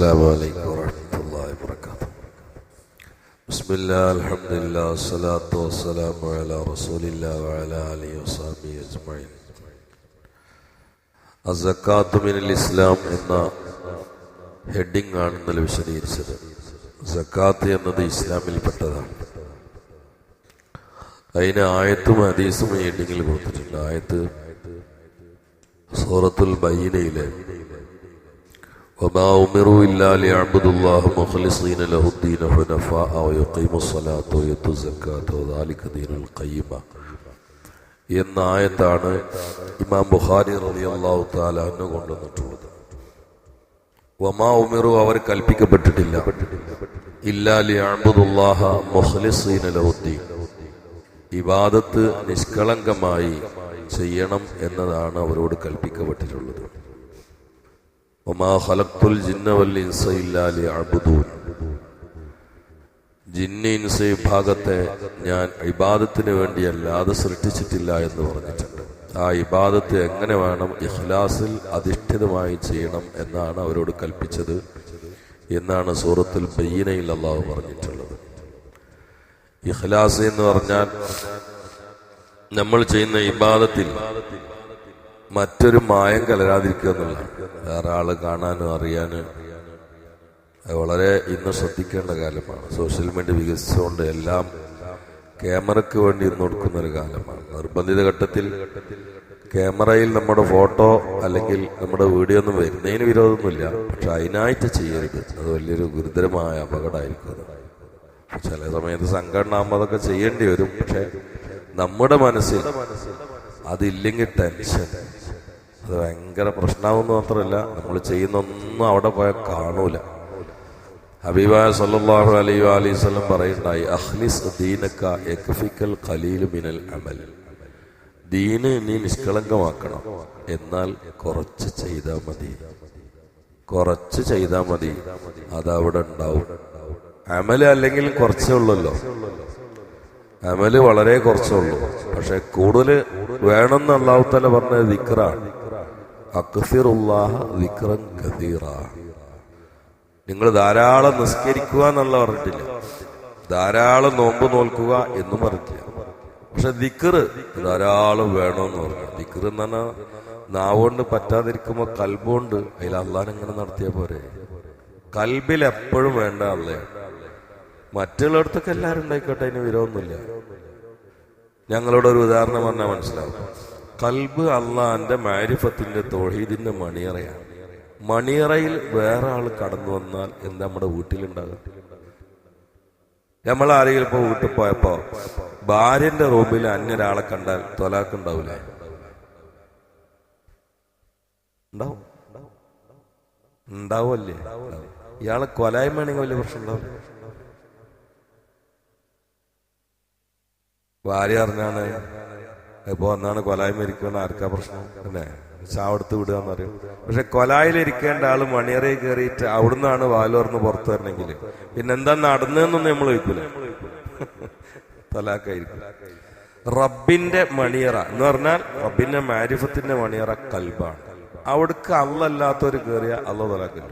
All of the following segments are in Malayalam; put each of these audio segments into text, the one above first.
السلام عليكم ورحمة الله وبركاته بسم الله الحمد لله والصلاة والسلام على رسول الله وعلى آله وصحبه أجمعين അസക്കാത്ത് മിനൽ ഇസ്ലാം എന്ന ഹെഡിംഗ് ആണ് ഇന്നലെ വിശദീകരിച്ചത് സക്കാത്ത് എന്നത് ഇസ്ലാമിൽപ്പെട്ടതാണ് അതിന് ആയത്തും ഹദീസും ഈ ഹെഡിങ്ങിൽ കൊടുത്തിട്ടുണ്ട് ആയത്ത് സൂറത്തുൽ ബയ്യനയിലെ وما أمروا إلا ليعبدوا الله مخلصين له الدين حنفاء ويقيموا الصلاة ويؤتوا الزكاة وذلك دين القيمة എന്ന ആയത്താണ് ഇമാം ബുഖാരി റളിയല്ലാഹു തആല അന്നു കൊണ്ടുവന്നിട്ടുള്ളത് വമാ ഉമിറു അവർ കൽപ്പിക്കപ്പെട്ടിട്ടില്ല ഇല്ലാ ലിയഅബ്ദുല്ലാഹ മുഖ്ലിസീന ലഹുദ്ദീൻ ഇബാദത്ത് നിഷ്കളങ്കമായി ചെയ്യണം എന്നതാണ് അവരോട് കൽപ്പിക്കപ്പെട്ടിട്ടുള്ളത് ഒമാ വിഭാഗത്തെ ഞാൻ ഇബാദത്തിന് വേണ്ടിയല്ലാതെ സൃഷ്ടിച്ചിട്ടില്ല എന്ന് പറഞ്ഞിട്ടുണ്ട്. ആ ഇബാദത്ത് എങ്ങനെ വേണം ഇഖ്ലാസിൽ അധിഷ്ഠിതമായി ചെയ്യണം എന്നാണ് അവരോട് കൽപ്പിച്ചത് എന്നാണ് സൂറത്തിൽ ബയ്യനയിൽ അള്ളാഹു പറഞ്ഞിട്ടുള്ളത്. ഇഖ്ലാസ് എന്ന് പറഞ്ഞാൽ നമ്മൾ ചെയ്യുന്ന ഇബാദത്തിൽ മറ്റൊരു മായം കലരാതിരിക്കുക എന്നുള്ളതാണ്. വേറെ ആൾ കാണാനും അറിയാനും വളരെ ഇന്ന് ശ്രദ്ധിക്കേണ്ട കാലമാണ്. സോഷ്യൽ മീഡിയ വികസിച്ചുകൊണ്ട് എല്ലാം ക്യാമറയ്ക്ക് വേണ്ടി ഇന്ന് കൊടുക്കുന്ന ഒരു കാലമാണ്. നിർബന്ധിത ഘട്ടത്തിൽ ക്യാമറയിൽ നമ്മുടെ ഫോട്ടോ അല്ലെങ്കിൽ നമ്മുടെ വീഡിയോ ഒന്നും വരുന്നതിന് വിരോധമൊന്നുമില്ല. പക്ഷെ അതിനായിട്ട് ചെയ്യരുത്. അത് വലിയൊരു ഗുരുതരമായ അപകടമായിരിക്കും ചില സമയത്ത് സംഘടന ആകുമ്പോൾ അതൊക്കെ ചെയ്യേണ്ടി വരും. പക്ഷെ നമ്മുടെ മനസ്സിൽ അതില്ലെങ്കിൽ ടെൻഷൻ അത് ഭയങ്കര പ്രശ്നമാവുന്ന മാത്രമല്ല നമ്മൾ ചെയ്യുന്നൊന്നും അവിടെ പോയാൽ കാണൂല. ഹബീബായ സല്ലല്ലാഹു അലൈ അലൈഹി സ്വലം പറയുണ്ടായി അഹ്ലിസ് ദീനക യക്ഫിക്കൽ ഖലീൽ മിനൽ അമൽ. ദീന് നീ നിഷ്കളങ്കമാക്കണം. എന്നാൽ കുറച്ച് ചെയ്താൽ മതി. കുറച്ച് ചെയ്താൽ മതി. അതവിടെ ഉണ്ടാവും. അമൽ അല്ലെങ്കിൽ കുറച്ചേ ഉള്ളല്ലോ. അമൽ വളരെ കുറച്ചേ ഉള്ളൂ. പക്ഷെ കൂടുതൽ വേണമെന്ന് അള്ളാഹുത്തല പറഞ്ഞ ദിക്റാണ്. നിങ്ങൾ ധാരാളം നിസ്കരിക്കുക എന്നുള്ള പറഞ്ഞിട്ടില്ല. ധാരാളം നോമ്പ് നോൽക്കുക എന്നും പറഞ്ഞിട്ടില്ല. പക്ഷെ ദിക്കറ് ധാരാളം വേണമെന്ന് പറഞ്ഞു. ദിക്കറ് എന്ന് പറഞ്ഞാൽ നാവുകൊണ്ട് പറ്റാതിരിക്കുമ്പോ കൽബുണ്ട്. അതിൽ ഇങ്ങനെ നടത്തിയ പോരെ. കൽബിൽ എപ്പോഴും വേണ്ട അല്ലേ മറ്റുള്ളിടത്തൊക്കെ എല്ലാവരും ഉണ്ടായിക്കോട്ടെ അതിന് വിരോധമൊന്നുമില്ല. ഞങ്ങളോട് ഒരു ഉദാഹരണം പറഞ്ഞാൽ മനസ്സിലാവും. കൽബ് അള്ളാന്റെ മാരിഫത്തിന്റെ തൊഴീദിന്റെ മണിയറയാണ്. മണിയറയിൽ വേറെ ആൾ കടന്നു വന്നാൽ എന്താ നമ്മുടെ വീട്ടിലുണ്ടാകും നമ്മൾ ആരെങ്കിലും ഇപ്പൊ വീട്ടിൽ പോയപ്പോ ഭാര്യന്റെ റൂമിൽ അന്യൊരാളെ കണ്ടാൽ തൊലാക്കുണ്ടാവൂലേ ഉണ്ടാവും. ഉണ്ടാവുമല്ലേ ഇയാളെ കൊലായ്മയാണെങ്കിൽ വലിയ പ്രശ്നം ഉണ്ടാവും. ഭാര്യ അറിഞ്ഞാണ് ഇപ്പൊ ഒന്നാണ് കൊലായ്മ ആർക്കാ പ്രശ്നം? അല്ലേ? ചാവെടുത്ത് വിടുക എന്ന് പറയും. പക്ഷെ കൊലായിലിരിക്കേണ്ട ആൾ മണിയറയിൽ കയറിയിട്ട് അവിടുന്നാണ് വാലോർന്ന് പുറത്തു വരണമെങ്കിൽ പിന്നെന്താ നടന്നതെന്നൊന്നും നമ്മൾ ചോദിക്കൂല തലാക്കായിരിക്കും റബ്ബിന്റെ മണിയറ എന്ന് പറഞ്ഞാൽ റബ്ബിന്റെ മാരിഫത്തിന്റെ മണിയറ കൽബാണ്. അവിടേക്ക് അള്ളല്ലാത്തവര് കയറിയ അല്ല തൊലാക്കില്ല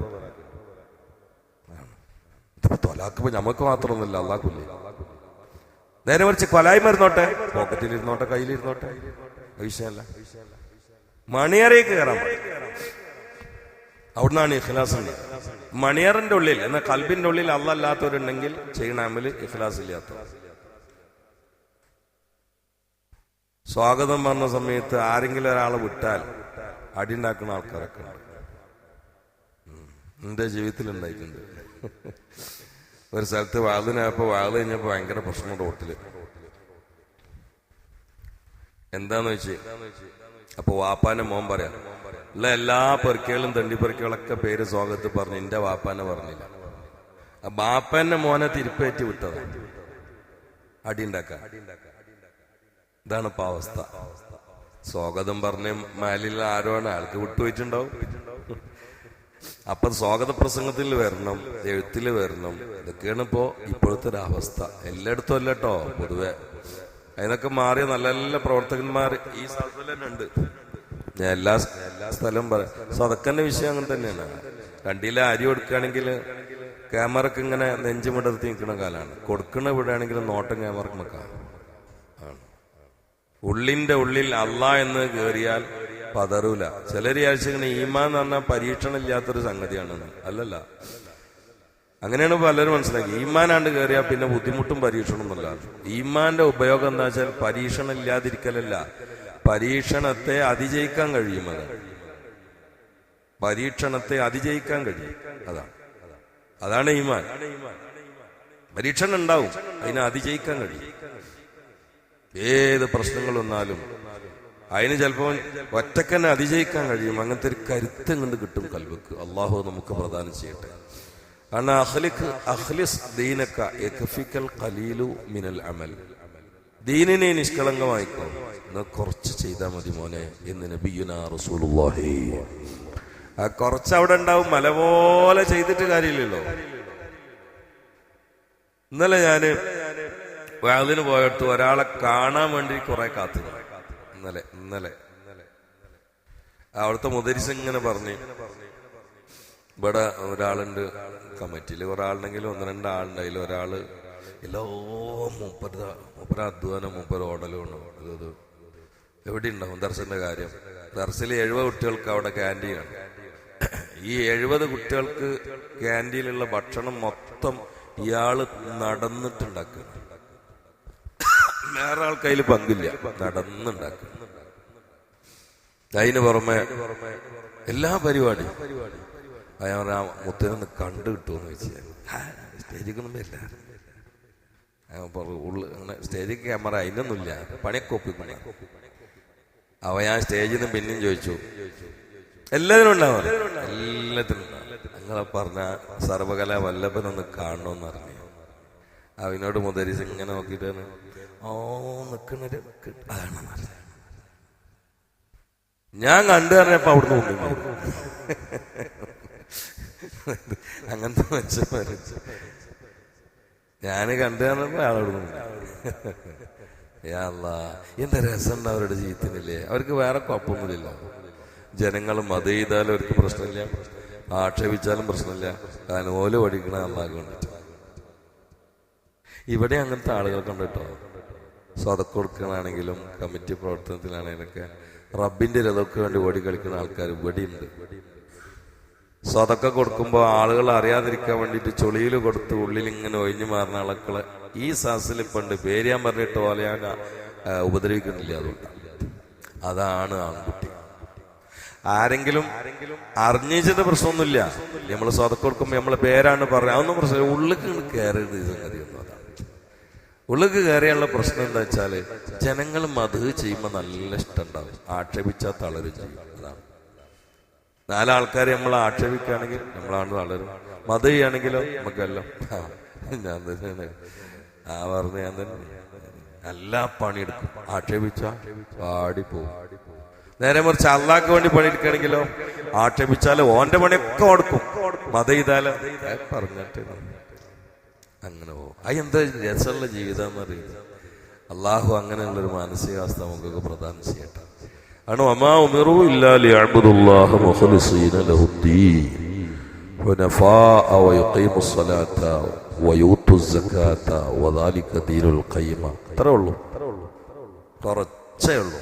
തൊലാക്കുമ്പോ നമുക്ക് മാത്രമൊന്നുമില്ല അള്ളാഹ്ക്കില്ലേ നേരെ മറിച്ച് കൊലായ്മ ഇരുന്നോട്ടെ? പോക്കറ്റിൽ ഇരുന്നോട്ടെ കയ്യിലിരുന്നോട്ടെ വിഷയമല്ല. മണിയറയിൽ കയറാൻ അവിടുന്നാണ് ഇഖ്ലാസ് മണിയറിന്റെ ഉള്ളിൽ എന്നാൽ കൽബിന്റെ ഉള്ളിൽ അള്ളല്ലാത്തവരുണ്ടെങ്കിൽ ചെയ്യണ അമൽ ഇഖ്ലാസ് ഇല്ലാത്ത സ്വാഗതം പറഞ്ഞ സമയത്ത് ആരെങ്കിലും ഒരാളെ വിട്ടാൽ അടി ഉണ്ടാക്കുന്ന ആൾക്കാരൊക്കെ ഉണ്ട്. എന്റെ ജീവിതത്തിൽ ഉണ്ടായിട്ടുണ്ട് ഒരു സ്ഥലത്ത് വാതിനായപ്പോ വാത് കഴിഞ്ഞപ്പോ ഭയങ്കര പ്രശ്നമുണ്ട് റോട്ടിൽ എന്താന്ന് വെച്ച്? അപ്പൊ വാപ്പാന്റെ മോൻ പറയാം ഉള്ള എല്ലാ പെറുക്കുകളും തണ്ടിപ്പെറുക്കുകളൊക്കെ പേര് സ്വാഗത്ത് പറഞ്ഞു എന്റെ വാപ്പാനെ പറഞ്ഞില്ല. ബാപ്പന്റെ മോനെ തിരുപ്പേറ്റി വിട്ടത്. അടി ഉണ്ടാക്കാൻ. ഇതാണ് ഇപ്പൊ അവസ്ഥ. സ്വാഗതം പറഞ്ഞ മാലിൽ ആരോണ് ആൾക്ക് വിട്ടുപോയിട്ടുണ്ടാവും. അപ്പൊ സ്വാഗത പ്രസംഗത്തിൽ വരണം എഴുത്തിൽ വരണം. ഇതൊക്കെയാണ് ഇപ്പോ ഇപ്പോഴത്തെ ഒരു അവസ്ഥ. എല്ലായിടത്തും അല്ല കേട്ടോ പൊതുവെ. അതിനൊക്കെ മാറിയ നല്ല നല്ല പ്രവർത്തകന്മാർ ഈ സ്ഥലത്തിൽ തന്നെ ഉണ്ട്. ഞാൻ എല്ലാ എല്ലാ സ്ഥലവും പറയാം സോ അതൊക്കെ തന്നെ വിഷയം അങ്ങനെ തന്നെയാണ്. കണ്ടിയിലെ അരി കൊടുക്കുകയാണെങ്കിൽ ക്യാമറക്ക് ഇങ്ങനെ നെഞ്ചുമിടർത്തി നിൽക്കുന്ന കാലമാണ് കൊടുക്കണ വിടുകയാണെങ്കിൽ നോട്ടം ക്യാമറക്ക് നിൽക്കാം ആണ്. ഉള്ളിന്റെ ഉള്ളിൽ അല്ല എന്ന് കേറിയാൽ പതറൂല. ചില വിചാരിച്ചിങ്ങനെ ഈമാൻ എന്ന് പറഞ്ഞാൽ പരീക്ഷണം ഇല്ലാത്തൊരു സംഗതിയാണെന്ന് അല്ലല്ല. അങ്ങനെയാണ് പലരും മനസ്സിലാക്കി. ഈമാനാണ്ട് കയറിയാൽ പിന്നെ ബുദ്ധിമുട്ടും പരീക്ഷണം ഒന്നുമില്ല ഈമാന്റെ ഉപയോഗം എന്താ വെച്ചാൽ പരീക്ഷണം ഇല്ലാതിരിക്കലല്ല. പരീക്ഷണത്തെ അതിജയിക്കാൻ കഴിയും അത്. പരീക്ഷണത്തെ അതിജയിക്കാൻ കഴിയും. അതാണ് അതാണ് ഈമാൻ. പരീക്ഷണം ഉണ്ടാവും. അതിനെ അതിജയിക്കാൻ കഴിയും. ഏത് പ്രശ്നങ്ങൾ വന്നാലും. അതിന് ചിലപ്പോൾ ഒറ്റക്കന്നെ അതിജയിക്കാൻ കഴിയും. അങ്ങനത്തെ ഒരു കരുത്ത് കൊണ്ട് കിട്ടും കൽവക്ക് അള്ളാഹു നമുക്ക് പ്രദാനം ചെയ്യട്ടെ. കാരണം അഖ്ലിഖ് അഖ്ലിസ് ദീനക്ക യക്ഫിക്കൽ ഖലീലു മിനൽ അമൽ. ദീനിനെ നിഷ്കളങ്കമായിക്കോ. കുറച്ച് ചെയ്താൽ മതി മോനെ എന്ന് നബിയുന റസൂലുള്ളാഹി. ആ കുറച്ച് അവിടെ ഉണ്ടാവും മല പോലെ ചെയ്തിട്ട് കാര്യമില്ലല്ലോ. ഇന്നലെ ഞാൻ വാതിന് പോയിട്ട് ഒരാളെ കാണാൻ വേണ്ടി കുറെ കാത്തു. ഇന്നലെ ഇന്നലെ അവിടുത്തെ മുതരിസ് ഇങ്ങനെ പറഞ്ഞു. ഇവിടെ ഒരാളുണ്ട് കമ്മിറ്റിയിൽ. ഒരാളുണ്ടെങ്കിലും ഒന്ന് രണ്ടാളുണ്ട് ഒരാൾ എല്ലോ മുപ്പത് മുപ്പര അധ്വാനം മുപ്പത് ഓടലും ഉണ്ട്. എവിടെ ഉണ്ടാവും ദർശന്റെ കാര്യം? ദർശിൽ എഴുപത് കുട്ടികൾക്ക് അവിടെ ക്യാന്റീനാണ് ഈ എഴുപത് കുട്ടികൾക്ക് ക്യാന്റീനിലുള്ള ഭക്ഷണം മൊത്തം ഇയാൾ നടന്നിട്ടുണ്ടാക്കുക വേറെ ആൾക്കതിൽ പങ്കില്ല. നടന്നുണ്ടാക്കും. അതിന് പുറമെ എല്ലാ പരിപാടിയും. അയാൾ ആ മുത്തനൊന്ന് കണ്ടു കിട്ടുമെന്ന് വെച്ച് സ്റ്റേജിക്കൊന്നും വരില്ല പറഞ്ഞു ഉള്ളു അങ്ങനെ സ്റ്റേജിൽ ക്യാമറ അതിനൊന്നുമില്ല. പണിയൊക്കെ പണി അവ ഞാൻ സ്റ്റേജിൽ നിന്ന് പിന്നെയും ചോദിച്ചു എല്ലാത്തിനും ഉണ്ടാവും എല്ലാത്തിനും നിങ്ങളെ പറഞ്ഞ സർവകല വല്ലഭനൊന്ന് കാണണമെന്ന് പറഞ്ഞു. അവനോട് മുതരിച്ച് ഇങ്ങനെ നോക്കിയിട്ട് ഓ നിൽക്കുന്നത് അതാണ് ഞാൻ കണ്ടു പറഞ്ഞപ്പോ അവിടുന്ന് പോകുന്നു അങ്ങനത്തെ മനുഷ്യന്മാര്. ഞാൻ കണ്ടു പറഞ്ഞപ്പോ ആളോട് എന്താ രസം അവരുടെ ജീവിതത്തിനില്ലേ? അവർക്ക് വേറെ കുഴപ്പമൊന്നുമില്ല. ജനങ്ങൾ മത ചെയ്താലും അവർക്ക് പ്രശ്നമില്ല. ആക്ഷേപിച്ചാലും പ്രശ്നമില്ല. കാരണം ഓല പഠിക്കണ അള്ളാഹ് കണ്ടിട്ട് ഇവിടെ അങ്ങനത്തെ ആളുകൾ കണ്ടിട്ടോ സ്വതക്ക് കൊടുക്കണാണെങ്കിലും കമ്മിറ്റി പ്രവർത്തനത്തിലാണെങ്കിലൊക്കെ റബ്ബിന്റെ രഥമൊക്കെ വേണ്ടി ഓടി കളിക്കുന്ന ആൾക്കാർ വെടിയുണ്ട് സ്വതക്ക കൊടുക്കുമ്പോൾ ആളുകൾ അറിയാതിരിക്കാൻ വേണ്ടിയിട്ട് ചൊളിയിൽ കൊടുത്ത് ഉള്ളിൽ ഇങ്ങനെ ഒഴിഞ്ഞു മാറുന്ന ആളുകളെ ഈ സാസിൽ പണ്ട് പേരിയാൻ പറഞ്ഞിട്ട് പോലെ ഞാൻ ഉപദ്രവിക്കുന്നില്ല അതുകൊണ്ട്. അതാണ് ആൺകുട്ടി. ആരെങ്കിലും അറിഞ്ഞിച്ചിട്ട് പ്രശ്നമൊന്നുമില്ല. നമ്മൾ സ്വതക്ക കൊടുക്കുമ്പോൾ നമ്മളെ പേരാണ് പറഞ്ഞത്. അതൊന്നും പ്രശ്നം ഉള്ളിൽ കയറരുത് സംഗതി ഒന്നും. ഉള്ളിക്ക് കയറിയുള്ള പ്രശ്നം എന്താ വെച്ചാൽ ജനങ്ങൾ മത് ചെയ്യുമ്പോൾ നല്ല ഇഷ്ടം ഉണ്ടാവും ആക്ഷേപിച്ചാൽ തളരും ചെയ്യും. അതാണ്. നാലാൾക്കാരെ നമ്മൾ ആക്ഷേപിക്കുകയാണെങ്കിൽ നമ്മളാണ് തളരും. മത് ചെയ്യുകയാണെങ്കിലോ നമുക്കെല്ലാം ഞാൻ തന്നെയാണ് ആ പറഞ്ഞ ഞാൻ തന്നെ. എല്ലാ പണിയെടുക്കും. ആക്ഷേപിച്ച പാടിപ്പോവും നേരെ മറിച്ച് അള്ളാഹ്ക്ക് വേണ്ടി പണിയെടുക്കുകയാണെങ്കിലോ ആക്ഷേപിച്ചാലോ ഓന്റെ പണിയൊക്കെ കൊടുക്കും മത ചെയ്താലോ പറഞ്ഞിട്ട് അങ്ങനെ പോകും അതെന്താ രസമുള്ള ജീവിതം എന്ന് അറിയുന്നത് അള്ളാഹു അങ്ങനെയുള്ള ഒരു മാനസികാവസ്ഥ നമുക്കൊക്കെ പ്രദാനം ചെയ്യട്ടെ ആണ് ഒമാ ഉമിറു ഇല്ലാ ലിയഅബ്ദുല്ലാഹ മുഖ്ലിസീന ലഹുദ്ദീൻ حنفاء ويقيموا الصلاة ويؤتوا الزكاة وذلك دين القيمة അത്രേ ഉള്ളൂ കുറച്ചേ ഉള്ളൂ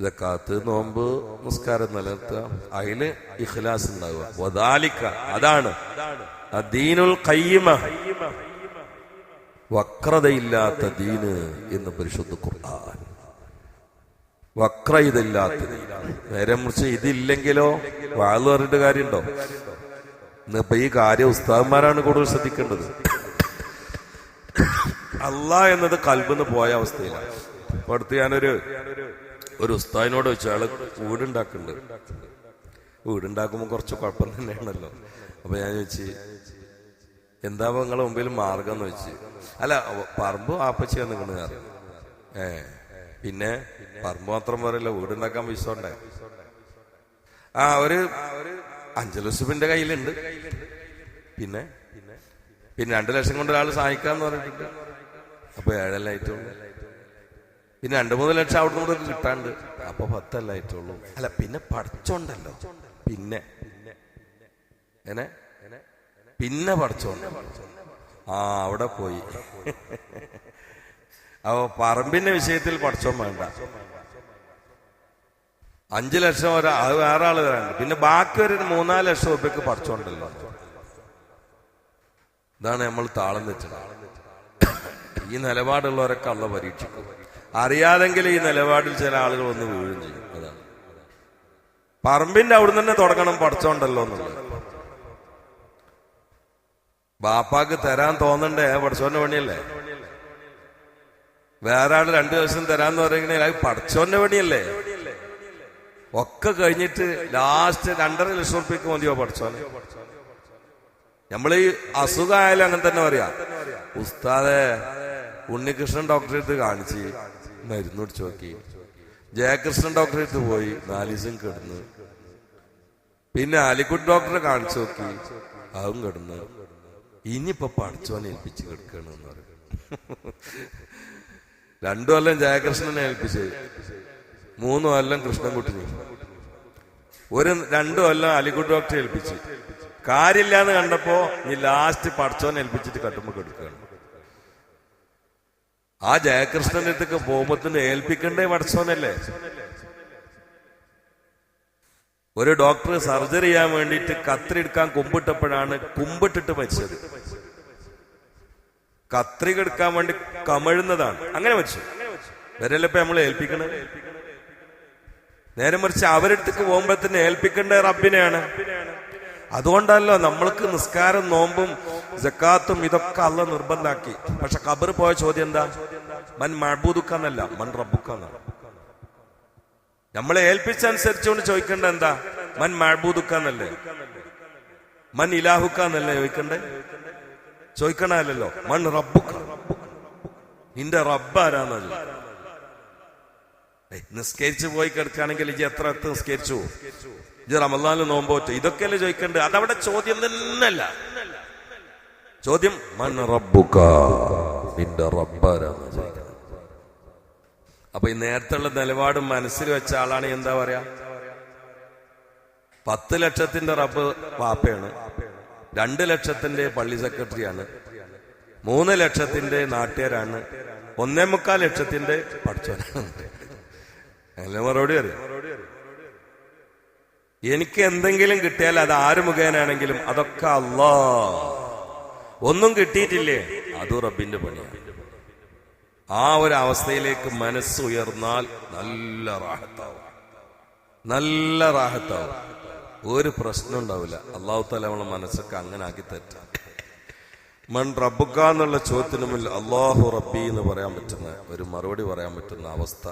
ഇതൊക്കാത്ത് നോമ്പ് നിസ്കാരം നിലനിർത്തുക. അതിൽ ഇഖ്ലാസ് ഉണ്ടാവുക. അതാണ്. ദീനുൽ വക്രതയില്ലാത്ത ദീന് എന്ന് പരിശുദ്ധ ഖുർആൻ. വക്രയിതില്ലാത്ത നേരെ മുറിച്ച് ഇതില്ലെങ്കിലോ വാഴ് പറഞ്ഞിട്ട് കാര്യമുണ്ടോ ഇന്നിപ്പോ ഈ കാര്യം ഉസ്താദന്മാരാണ് കൂടുതൽ ശ്രദ്ധിക്കേണ്ടത്. അല്ല എന്നത് കൽബെന്ന് പോയ അവസ്ഥയിലാണ്. അടുത്ത് ഞാനൊരു ഒരു ഉസ്താദിനോട് വെച്ചു അയാൾ വീടുണ്ടാക്കുന്നുണ്ട്. വീടുണ്ടാക്കുമ്പോൾ കുറച്ച് കുഴപ്പം തന്നെയാണല്ലോ. അപ്പൊ ഞാൻ ചോദിച്ചു എന്താ നിങ്ങളെ മുമ്പിൽ മാർഗം എന്ന് വെച്ച് അല്ല പറമ്പ് ആപ്പച്ചിയാ നിങ്ങൾ ഏ പിന്നെ പറമ്പ് മാത്രം പറയല്ല വീടുണ്ടാക്കാൻ പൈസ ഉണ്ടേ ആ ഒരു അഞ്ചു ലക്ഷത്തിന്റെ കയ്യിലുണ്ട്. പിന്നെ? പിന്നെ രണ്ടു ലക്ഷം കൊണ്ട് ഒരാൾ സഹായിക്കാന്ന് പറഞ്ഞിട്ടുണ്ട്. അപ്പൊ ഏഴല്ല ആയിട്ടുള്ളൂ പിന്നെ രണ്ടു മൂന്ന് ലക്ഷം അവിടെ നിന്ന് കിട്ടാണ്ട്. അപ്പൊ പത്തല്ല ആയിട്ടുള്ളൂ. അല്ല പിന്നെ പഠിച്ചോണ്ടല്ലോ. പിന്നെ എന്നെ? പിന്നെ പഠിച്ചോണ്ട്. ആ അവിടെ പോയി. അപ്പൊ പറമ്പിന്റെ വിഷയത്തിൽ പഠിച്ചോ വേണ്ട. അഞ്ചു ലക്ഷം ഒരാ അത് വേറെ ആൾ തരാണ്ട് പിന്നെ ബാക്കി ഒരു മൂന്നാൽ ലക്ഷം രൂപയ്ക്ക് പഠിച്ചോണ്ടല്ലോ. ഇതാണ് നമ്മൾ താളം വെച്ചത് ഈ നിലപാടുള്ളവരൊക്കെ അള്ള പരീക്ഷിക്കും. അറിയാതെങ്കിൽ ഈ നിലപാടിൽ ചില ആളുകൾ ഒന്ന് വീഴും ചെയ്യും. അതാണ് പറമ്പിന്റെ അവിടുന്ന് തന്നെ തുടങ്ങണം പഠിച്ചോണ്ടല്ലോ എന്നുള്ളത്. ബാപ്പാക്ക് തരാൻ തോന്നണ്ടേ? പഠിച്ചോന്റെ പണിയല്ലേ? വേറെ ആൾ രണ്ടു ദിവസം തരാന്ന് പറയുകയാണെങ്കിൽ അത് പഠിച്ചോന്റെ പണിയല്ലേ? ഒക്കെ കഴിഞ്ഞിട്ട് ലാസ്റ്റ് രണ്ടര ലക്ഷം റുപ്യക്ക് മതിയോ പഠിച്ചോനെ നമ്മൾ ഈ അസുഖമായാലും അങ്ങനെ തന്നെ പറയാം. ഉസ്താദെ ഉണ്ണികൃഷ്ണൻ ഡോക്ടറെ അടുത്ത് കാണിച്ച് മരുന്ന് പിടിച്ചു നോക്കി. ജയകൃഷ്ണൻ ഡോക്ടറെ അടുത്ത് പോയി നാല് ദിവസം കിടന്ന്. പിന്നെ ആലിക്കുട്ട് ഡോക്ടറെ കാണിച്ചു നോക്കി അതും കിടന്ന്. ഇനിയിപ്പൊ പഠിച്ചോനെ ഏൽപ്പിച്ച് കിടക്കണെന്ന് പറയും രണ്ടു കൊല്ലം ജയകൃഷ്ണനെ ഏൽപ്പിച്ച് മൂന്ന് കൊല്ലം കൃഷ്ണൻകുട്ടിനെ. ഒരു രണ്ടു കൊല്ലം അലിക്കുട്ട് ഡോക്ടറെ ഏൽപ്പിച്ച്. കാര്യമില്ലാന്ന് കണ്ടപ്പോ നീ ലാസ്റ്റ് പഠിച്ചോനെ ഏൽപ്പിച്ചിട്ട് കട്ടുമ്പോ കെടുക്കുകയാണ് ആ ജയകൃഷ്ണന്റെ അടുത്തേക്ക് പോകുമ്പോത്തിന് ഏൽപ്പിക്കണ്ടേ പഠിച്ചോനല്ലേ ഒരു ഡോക്ടർ സർജറി ചെയ്യാൻ വേണ്ടിയിട്ട് കത്രി എടുക്കാൻ കുമ്പിട്ടപ്പോഴാണ് കുമ്പിട്ടിട്ട് മരിച്ചത്. കത്രിക എടുക്കാൻ വേണ്ടി കമഴുന്നതാണ്. അങ്ങനെ മരിച്ചു. വരല്ലപ്പോ നമ്മൾ ഏൽപ്പിക്കണേ. നേരെ മറിച്ച് അവരടുത്തേക്ക് പോകുമ്പോഴത്തേന് ഏൽപ്പിക്കേണ്ട റബ്ബിനെയാണ്. അതുകൊണ്ടല്ലോ നമ്മൾക്ക് നിസ്കാരം നോമ്പും ജക്കാത്തും ഇതൊക്കെ അല്ല നിർബന്ധാക്കി. പക്ഷെ കബർ പോയ ചോദ്യം എന്താ? മൻ മഴബൂതുക്കാന്നല്ല മൻ റബ്ബുക്കാന്നാണ്. നമ്മളെ ഏൽപ്പിച്ചനുസരിച്ചുകൊണ്ട് ചോദിക്കേണ്ട എന്താ? മൻ മഴബൂതുക്കാന്നല്ലേ മൻ ഇലാഹുക്കാന്നല്ലേ ചോദിക്കണ്ടേ? ചോദിക്കണല്ലോ മൺ റബ്ബുക്ക. നിന്റെ റബ്ബാരാന്ന നിസ്കരിച്ചു പോയി കിടക്കുകയാണെങ്കിൽ ഇജ് എത്ര എത്ര നിസ്കരിച്ചു? ഇജ് റമദാനിൽ നോമ്പോറ്റ് ഇതൊക്കെയല്ലേ ചോദിക്കണ്ടേ അതവിടെ ചോദ്യം തന്നെയല്ല. ചോദ്യം മൺ റബ്ബുക്ക. നിന്റെ റബ്ബാരാന്ന അപ്പൊ ഈ നേരത്തുള്ള നിലപാട് മനസ്സിൽ വെച്ച ആളാണ് എന്താ പറയാ? പത്ത് ലക്ഷത്തിന്റെ റബ്ബ് വാപ്പയാണ്. രണ്ട് ലക്ഷത്തിന്റെ പള്ളി സെക്രട്ടറിയാണ്. മൂന്ന് ലക്ഷത്തിന്റെ നാട്ടുകാരാണ്. ഒന്നേ മുക്കാൽ ലക്ഷത്തിന്റെ പഠിച്ചവനാണ്. അങ്ങനെ മറുപടി അറിയാം എനിക്ക് എന്തെങ്കിലും കിട്ടിയാൽ അത് ആര് മുഖേനാണെങ്കിലും അതൊക്കെ അല്ലാ ഒന്നും കിട്ടിയിട്ടില്ലേ? അതും റബ്ബിന്റെ പണിയാണ് ആ ഒരു അവസ്ഥയിലേക്ക് മനസ്സ് ഉയർന്നാൽ നല്ല റാഹത്താവും. നല്ല റാഹത്താവും. ഒരു പ്രശ്നം ഉണ്ടാവില്ല. അള്ളാഹു താല നമ്മളെ മനസ്സൊക്കെ അങ്ങനെ ആക്കി തെറ്റാം. മൺ റബ്ബുക്ക എന്നുള്ള ചോദ്യത്തിന് മുന്നിൽ അള്ളാഹു റബ്ബി എന്ന് പറയാൻ പറ്റുന്ന ഒരു മറുപടി പറയാൻ പറ്റുന്ന അവസ്ഥ.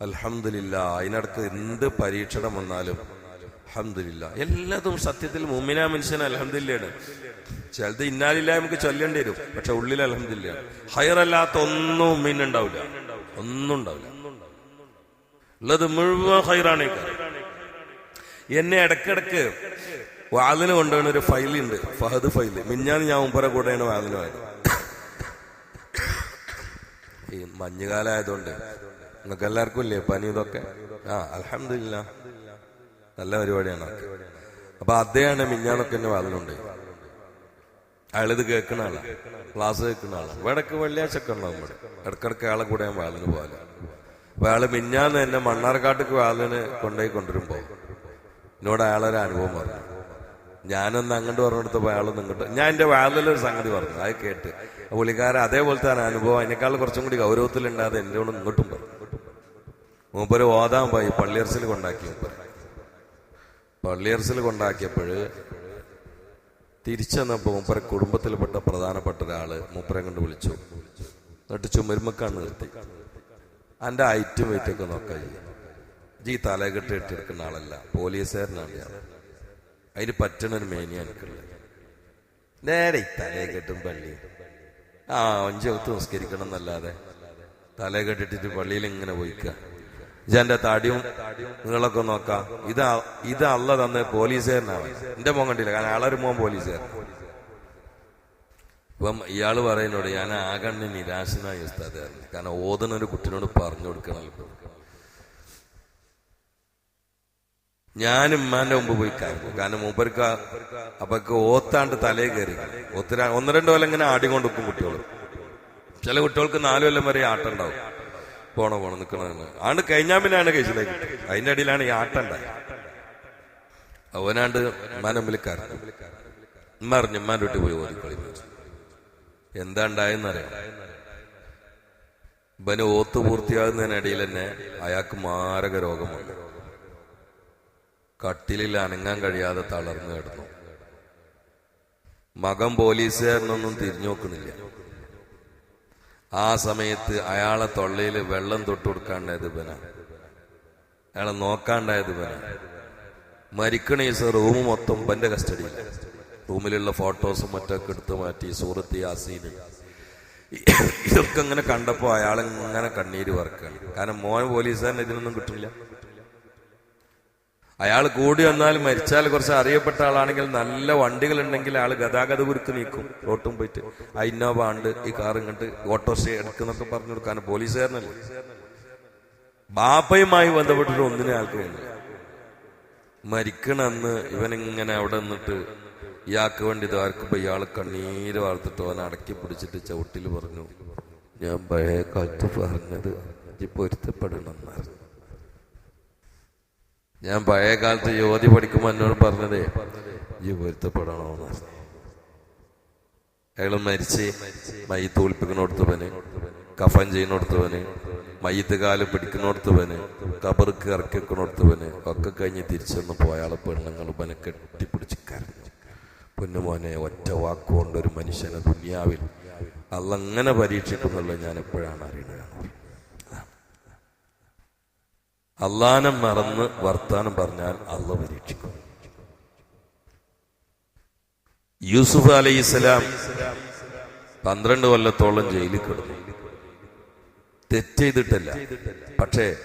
അലഹമില്ല അതിനടുത്ത് എന്ത് പരീക്ഷണം വന്നാലും അലഹമില്ല എല്ലാതും സത്യത്തിൽ മുമ്മിന മനുഷ്യൻ അലഹമില്ലാണ് ചിലത് ഇന്നാലില്ല നമുക്ക് ചൊല്ലേണ്ടി വരും. പക്ഷെ ഉള്ളിൽ അലഹമില്ല ഹയറല്ലാത്ത ഒന്നും ഉമ്മിനുണ്ടാവില്ല ഒന്നും ഉണ്ടാവില്ല. ഉള്ളത് മുഴുവൻ ഹൈറാണ് എന്നെ ഇടക്കിടക്ക് വാതിന് കൊണ്ടുവന്ന ഒരു ഫയലുണ്ട് ഫഹദ് ഫയൽ മിഞ്ഞാന്ന് ഞാൻ മുമ്പറെ കൂടെയാണ് വാതിന് പോയത് ഈ മഞ്ഞുകാലമായതുകൊണ്ട് നിങ്ങൾക്ക് എല്ലാവർക്കും ഇല്ലേ പനി ഇതൊക്കെ? ആ അലഹമില്ല നല്ല പരിപാടിയാണ്. അപ്പൊ അദ്ദേഹമാണ് മിഞ്ഞാന്നൊക്കെ എന്നെ വാതിലുണ്ട്. അയാളിത് കേൾക്കുന്ന ആളാ. ക്ലാസ് കേൾക്കുന്ന ആളാ. ഇവിടക്ക് വെള്ളിയാഴ്ച ഒക്കെ ഉണ്ടാവും ഇവിടെ. ഇടക്കിടക്ക് അയാളെ കൂടെ ഞാൻ വാതിന് പോകാൻ അപ്പൊ അയാൾ മിഞ്ഞാന്ന് എന്നെ മണ്ണാർക്കാട്ടേക്ക് വാതിന് കൊണ്ടുപോയി കൊണ്ടുവരുമ്പോ എന്നോട് അയാളൊരു അനുഭവം പറഞ്ഞു. ഞാനൊന്ന് അങ്ങോട്ട് പറഞ്ഞെടുത്തപ്പോ അയാളൊന്ന് ഇങ്ങോട്ട് ഞാൻ എന്റെ വാതിലൊരു സംഗതി പറഞ്ഞു. അത് കേട്ട്. പുള്ളിക്കാരൻ അതേപോലത്തെ അനുഭവം അതിനേക്കാൾ കുറച്ചും കൂടി ഗൗരവത്തിലുണ്ടാതെ എന്റെ കൂടെ ഇങ്ങോട്ടും പറഞ്ഞു. മൂപ്പര് ഓതാൻ പോയി. പള്ളിയർസിൽ കൊണ്ടാക്കി മൂപ്പര്. പള്ളിയർസിൽ കൊണ്ടാക്കിയപ്പോഴ് തിരിച്ചെന്നപ്പോ മൂപ്പരെ കുടുംബത്തിൽപ്പെട്ട പ്രധാനപ്പെട്ട ഒരാൾ മൂപ്പരെ കൊണ്ട് വിളിച്ചു. എന്നിട്ട് ചുമരുമക്കാണ് നിർത്തി. എന്റെ ഐറ്റും വെയിറ്റൊക്കെ നോക്കാം ഈ തലകെട്ട് ഇട്ടെടുക്കുന്ന ആളല്ല പോലീസുകാരനാണ് അതിന് പറ്റണ ഒരു മേനിയ എനിക്കുള്ളത്. നേരെ തലകെട്ടും പള്ളി. ആ അഞ്ചകത്ത് നിസ്കരിക്കണം എന്നല്ലാതെ. തലയെക്കെട്ടിട്ട് പള്ളിയിൽ ഇങ്ങനെ പോയിക്ക. ഇജന്റെ താടിയും നിങ്ങളൊക്കെ നോക്കാം. ഇത് ഇത് അല്ല തന്ന പോലീസുകാരനാണ് എന്റെ മോൻ കണ്ടില്ല? കാരണം ആളൊരു മോൻ പോലീസുകാരൻ. ഇപ്പം ഇയാൾ പറയുന്നോട് ഞാൻ ആകണ്ണി നിരാശനായി ഉസ്താദായിരുന്നു കാരണം ഓതുന്ന ഒരു കുട്ടിനോട് പറഞ്ഞു കൊടുക്കണല്ലോ. ഞാൻ ഉമ്മാന്റെ മുമ്പ് പോയി കരഞ്ഞു. കാരണം മൂപ്പർക്ക് അപ്പൊക്ക് ഓത്താണ്ട് തലേ കയറി. ഒത്തിരി ഒന്ന് രണ്ട് കൊല്ലം ഇങ്ങനെ ആടിക്കൊണ്ട് വെക്കും കുട്ടികൾ ചില കുട്ടികൾക്ക് നാലു കൊല്ലം വരെ ആട്ടം ഉണ്ടാവും. പോണോ പോണോ നിക്കണെന്ന് ആണ്ട് കഴിഞ്ഞാൽ പിന്നെയാണ് കഴിച്ചത് അതിന്റെ അടിയിലാണ് ഈ ആട്ടണ്ട. അവനാണ്ട് മനമ്പിലിക്കാരൻ മുമ്പിൽ ഉമ്മാന്റെ വീട്ടിൽ പോയി ഓതിക്കളി എന്താ ഉണ്ടായെന്നറിയാം? ഇവന് ഓത്ത് പൂർത്തിയാകുന്നതിനിടയിൽ തന്നെ അയാൾക്ക് മാരക രോഗമുണ്ട്. കട്ടിലിൽ അനങ്ങാൻ കഴിയാതെ തളർന്നു കിടന്നു. മകൻ പോലീസുകാരനൊന്നും തിരിഞ്ഞു നോക്കുന്നില്ല. ആ സമയത്ത് അയാളെ തൊള്ളയിൽ വെള്ളം തൊട്ട് കൊടുക്കാണ്ടായത് ഇവന. അയാളെ നോക്കാണ്ടായത് ഇവന. മരിക്കണ ഈസ റൂം മൊത്തം ഇവന്റെ കസ്റ്റഡിയിൽ റൂമിലുള്ള ഫോട്ടോസും മറ്റൊക്കെ എടുത്തു മാറ്റി സൂറത്ത് യാസീന്. ഇതൊക്കെ ഇങ്ങനെ കണ്ടപ്പോ അയാൾ ഇങ്ങനെ കണ്ണീര് വറക്കാണ്. കാരണം മോൻ പോലീസുകാരൻ ഇതിനൊന്നും കിട്ടില്ല. അയാൾ കൂടി വന്നാൽ മരിച്ചാൽ കുറച്ച് അറിയപ്പെട്ട ആളാണെങ്കിൽ നല്ല വണ്ടികൾ ഉണ്ടെങ്കിൽ അയാൾ ഗതാഗത കുരുക്ക് നീക്കും. റോട്ടും പോയിട്ട്. ആ ഇന്നോവ ഉണ്ട് ഈ കാർ ഇങ്ങോട്ട് ഓട്ടോ സ്റ്റേ എടുക്കുന്നൊക്കെ പറഞ്ഞു കൊടുക്കാൻ പോലീസുകാരനല്ലേ? ബാപ്പയുമായി ബന്ധപ്പെട്ടിട്ട് ഒന്നിനെ ആൾക്ക് വേണ്ട മരിക്കണമെന്ന് ഇവനിങ്ങനെ അവിടെ നിന്നിട്ട് ഇയാൾക്ക് വേണ്ടി ഇതാർക്കുമ്പോ ഇയാൾ കണ്ണീര് വാർത്തിട്ട് അവൻ അടക്കി പിടിച്ചിട്ട് ചവിട്ടിൽ പറഞ്ഞു. ഞാൻ പഴയ കാലത്ത് പറഞ്ഞത് പൊരുത്തപ്പെടണം എന്നായിരുന്നു ഞാൻ പഴയ കാലത്ത് യുവതി പഠിക്കുമ്പോൾ എന്നോട് പറഞ്ഞതേ ഈ പൊരുത്തപ്പെടണമെന്ന്. അയാൾ മരിച്ച് മയ്യത്ത് കുളിപ്പിക്കണോടത്തവന് കഫൻ ചെയ്യുന്നോടത്തവന് മയ്യത്ത് കാൽ പിടിക്കണോടത്തവന് കബർക്ക് ഇറക്കിക്കണോടത്തവന് ഒക്കെ കഴിഞ്ഞ് തിരിച്ചെന്ന് പോയാളെ പെണ്ണുങ്ങൾ പനെ കെട്ടിപ്പിടിച്ച് കരഞ്ഞു. പൊന്നുമോനെ ഒറ്റ വാക്കുകൊണ്ട് ഒരു മനുഷ്യനെ ദുനിയാവിൽ അല്ലങ്ങനെ പരീക്ഷിക്കുന്നുള്ളത് ഞാൻ എപ്പോഴാണ് അറിയുന്നത്? അള്ളാനെ മറന്ന് വർത്താനം പറഞ്ഞാൽ അള്ള പരീക്ഷിക്കും. യൂസുഫ് അലൈഹി ഇസ്ലാം പന്ത്രണ്ട് കൊല്ലത്തോളം ജയിലിൽ കിടന്നു. തെറ്റ് ചെയ്തിട്ടല്ല. പക്ഷേ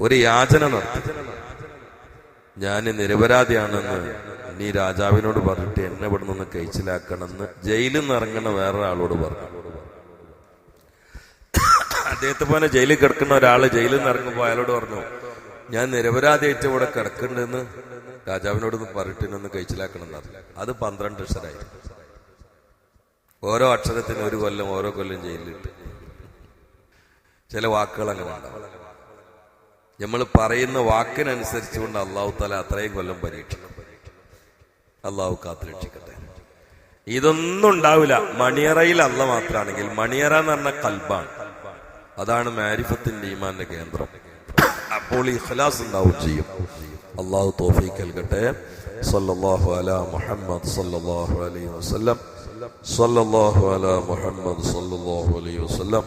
ഒരു യാചന നടത്തി. ഞാൻ നിരപരാധിയാണെന്ന് നീ രാജാവിനോട് പറഞ്ഞിട്ട് എന്നെ ഇവിടെ നിന്ന് കഴിച്ചിലാക്കണമെന്ന് ജയിലിൽ നിന്ന് ഇറങ്ങണ വേറൊരാളോട് പറഞ്ഞു. അദ്ദേഹത്തെ പോലെ ജയിലിൽ കിടക്കുന്ന ഒരാൾ ജയിലിൽ നിന്ന് ഇറങ്ങുമ്പോൾ അയാളോട് പറഞ്ഞു ഞാൻ നിരപരാധിയായിട്ട് ഇവിടെ കിടക്കുന്നുണ്ടെന്ന് രാജാവിനോട് പറഞ്ഞിട്ടൊന്ന് കഴിച്ചിലാക്കണം അത് പന്ത്രണ്ട് അക്ഷരായി. ഓരോ അക്ഷരത്തിന് ഒരു കൊല്ലം ഓരോ കൊല്ലം ജയിലിലിട്ട്. ചില വാക്കുകൾ അങ്ങനെ ഉണ്ടാവും. നമ്മൾ പറയുന്ന വാക്കിനനുസരിച്ചുകൊണ്ട് അള്ളാഹു തല അത്രയും കൊല്ലം പരീക്ഷിക്കും. അള്ളാഹു കാത്തുരക്ഷിക്കട്ടെ. ഇതൊന്നും ഉണ്ടാവില്ല. മണിയറയിൽ അല്ല മാത്രമാണെങ്കിൽ മണിയറ എന്ന് പറഞ്ഞ കൽബാണ്. അതാണ് മാരിഫത്തിന്റെ ഈമാന്റെ കേന്ദ്രം. അപ്പോൾ ഇഖ്ലാസ് ഉണ്ടാവും ചെയ്യും. അള്ളാഹു തോഫീക്ക് നൽകട്ടെ. സല്ലല്ലാഹു അലാ മുഹമ്മദ് സല്ലല്ലാഹു അലൈഹി വസല്ലം. സല്ലല്ലാഹു അലാ മുഹമ്മദ് സല്ലല്ലാഹു അലൈഹി വസല്ലം.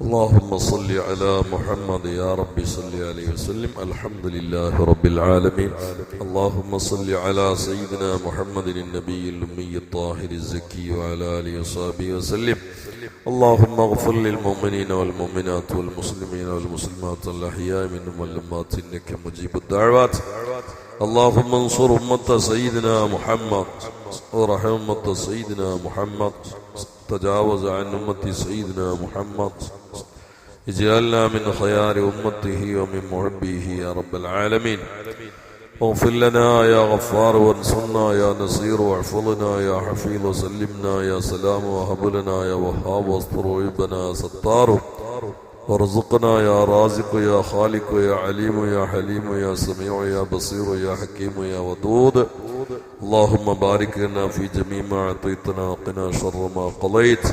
اللهم صل على محمد يا رب صل عليه وسلم. الحمد لله رب العالمين. اللهم صل على سيدنا محمد النبي الأمي الطاهر الزكي وعلى آله وصحبه وسلم. اللهم اغفر للمؤمنين والمؤمنات والمسلمين والمسلمات الأحياء منهم والأموات إنك مجيب الدعوات. اللهم انصر أمة سيدنا محمد. ورحم أمة سيدنا محمد. تجاوز عن أمة سيدنا محمد. اجعلنا من خيار أمته ومن محبيه يا رب العالمين. اغفر لنا يا غفار وانصرنا يا نصير واحفظنا يا حفيظ وسلمنا يا سلام وهب لنا يا وهاب واستر عيوبنا ستار. وارزقنا يا رازق يا خالق يا عليم يا حليم يا سميع يا بصير يا حكيم يا ودود. اللهم بارك لنا في جميع ما أعطيتنا وقنا شر ما قضيت.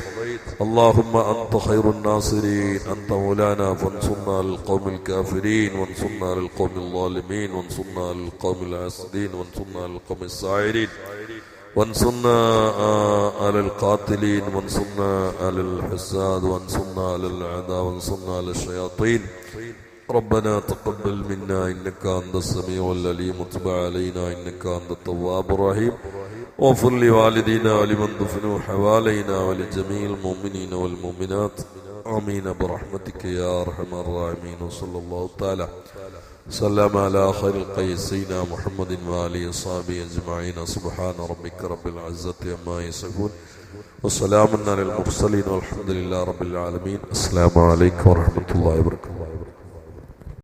اللهم أنت خير الناصرين أنت مولانا فانصرنا للقوم الكافرين وانصرنا للقوم الظالمين وانصرنا للقوم العاسدين وانصرنا للقوم الساعرين. وانصرنا على القاتلين وانصرنا على الحساد وانصرنا على الأعداء وانصرنا على الشياطين. ربنا تقبل منا انك انت السميع العليم وتب علينا انك انت التواب الرحيم واغفر لوالدينا ولمن دفنوا حوالينا ولجميع المؤمنين والمؤمنات امين برحمتك يا ارحم الراحمين وصلى الله تعالى سلم على خير القيس سيدنا محمد وآله وصحبه أجمعين سبحان ربك رب العزة عما يصفون وسلام على المرسلين والحمد لله رب العالمين السلام عليكم ورحمة الله وبركاته